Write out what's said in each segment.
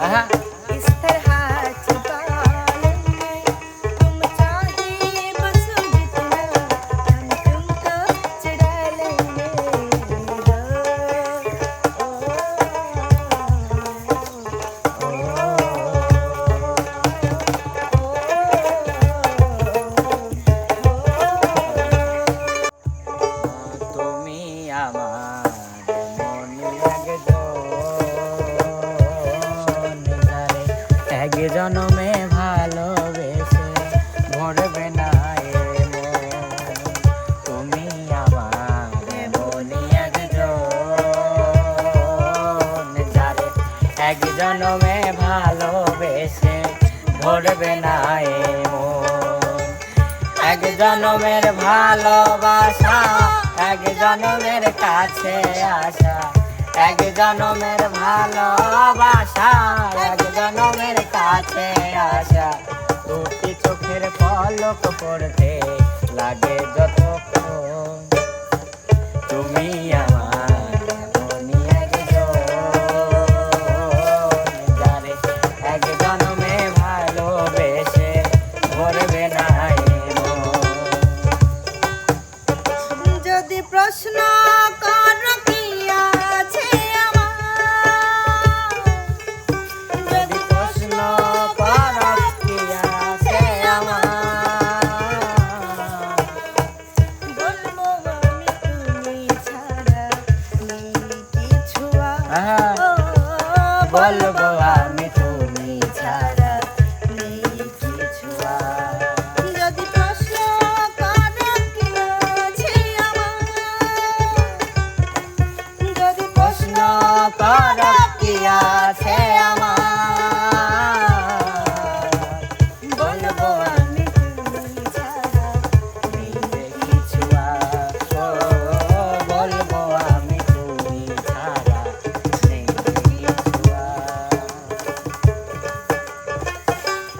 啊 এক জনমে ভালোবেসে ভরবে না এ। তুমি আমার মনে একজন, যারে এক জনমে ভালোবেসে ভরবে না এ এক জনমের ভালোবাসা, এক জনমের কাছে আসা, এক জনমের ভালোবাসা, এক জনমের কাছে আসা দুটি চোখের পলক পড়তে লাগে যতক্ষণ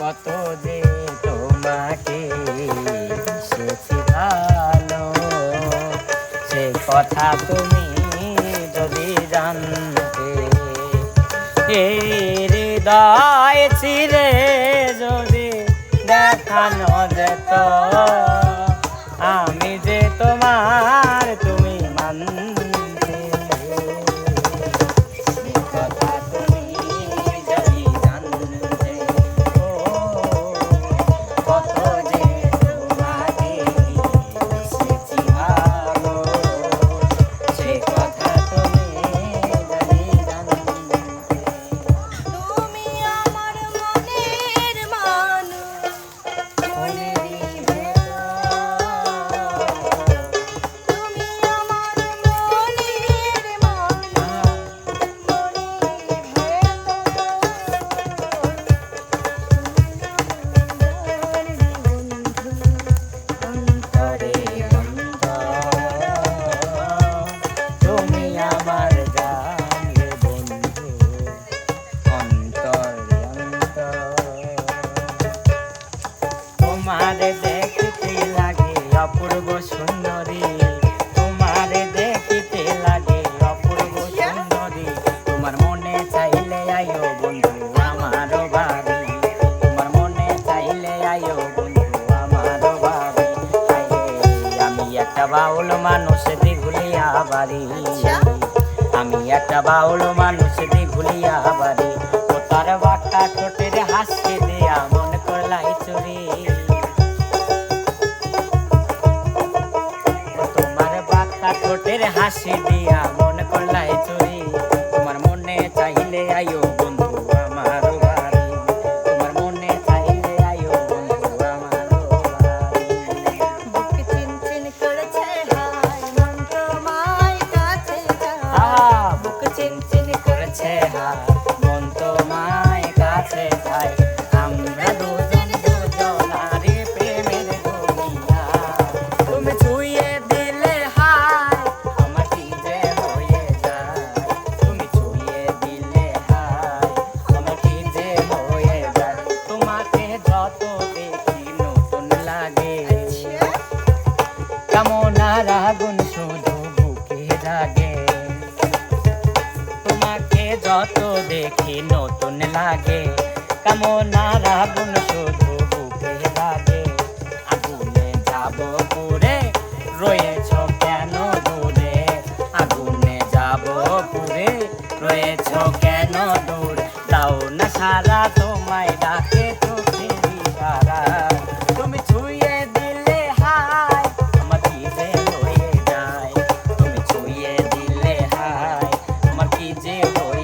কত যে তোমাকে সেছি ভালো সে কথা তুমি যদি জানতে। এই হৃদয় যদি দেখানো যেত সুন্দরী তোমার দেখতে লাগে অপূর্ব সুন্দরী। তোমার মনে চাইলে আয়ো বন্ধু আমারও বাড়ি। তোমার মনে চাইলে আয়ো বন্ধু আমারও বাড়ি। আমি একটা বাউল মানুষ দিঘুলিয়া বাড়ি। আমি একটা বাউল মানুষ বাড়ি। ও তার বাঁকা ঠোঁটের হাসি তোমার ঠোঁটের হাসি দিয়া মন করলাই চুরি। তোমার মনে চাইলে আয়ো বন্ধু আমার বাড়ি। তোমার মনে চাইলে আয়ো বন্ধু আমার বুক চিনচিন করেছে হায় মন তোমায় কাছে বুক চিনচিন করেছে হাত যত দেখি নতুন লাগে, কামনার আগুন শুধু বুকে লাগে। আগুনে যাব পুরে, রয়েছ কেন দূরে? আগুনে যাব পুরে, রয়েছ কেন দূর? দাও না সারা, তোমায় ডাকে যে হয়ে যে হয়ে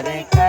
Hare